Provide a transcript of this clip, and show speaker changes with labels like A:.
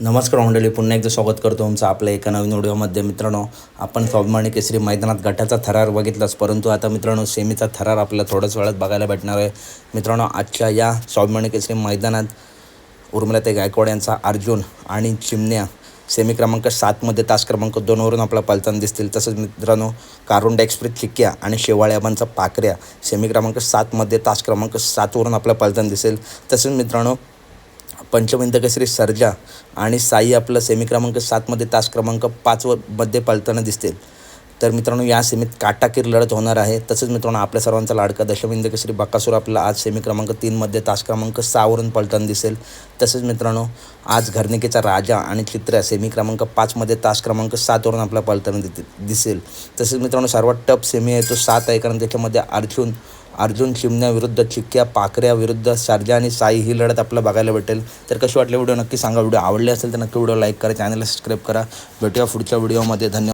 A: नमस्कार मंडळी पुन्हा एकदा स्वागत करतो तुमचं आपल्या एका नवीन व्हिडिओमध्ये मित्रांनो आपण स्वाभिमानी केसरी मैदानात गटाचा थरार बघितलाच परंतु आता मित्रांनो सेमीचा थरार आपल्याला थोड्याच वेळात बघायला भेटणार आहे. मित्रांनो आजच्या या स्वाभिमानी केसरी मैदानात उर्मिलाते गायकवाड यांचा अर्जुन आणि चिमण्या सेमी क्रमांक सातमध्ये तास क्रमांक दोनवरून आपला पलताना दिसतील. तसंच मित्रांनो कारुंडा एक्सप्रेस चिक्क्या आणि शेवाळ्याबांचा पाकऱ्या सेमी क्रमांक सातमध्ये तास क्रमांक सातवरून आपल्या पलताना दिसेल. तसेच मित्रांनो पंचमिंत श्री सर्जा आणि साई आपलं सेमी क्रमांक सातमध्ये तास क्रमांक पाचमध्ये पळताना दिसतील. तर मित्रांनो या सेमीत काटाकीर लढत होणार आहे. तसंच मित्रांनो आपल्या सर्वांचा लाडका दशमिंद केसरी बकासूर आपला आज सेमी क्रमांक तीनमध्ये तास क्रमांक सहावरून पलताना दिसेल. तसेच मित्रांनो आज घरनिकेचा राजा आणि चित्र सेमी क्रमांक पाचमध्ये तास क्रमांक सातवरून आपला पलताना दि दिसेल. तसेच मित्रांनो सर्वात टफ सेमी आहे तो सात आहे. कारण त्याच्यामध्ये अर्जुन अर्जुन चिमण्या विरुद्ध चिक्क्या पाकऱ्या विरुद्ध शारजा आणि साई ही लढत आपल्याला बघायला भेटेल. तर कशी वाटली व्हिडिओ? नक्की सांगा. व्हिडिओ आवडले असेल तर नक्की व्हिडिओ लाईक करा चॅनलला सबस्क्राईब करा. भेटूया पुढच्या व्हिडिओमध्ये. धन्यवाद.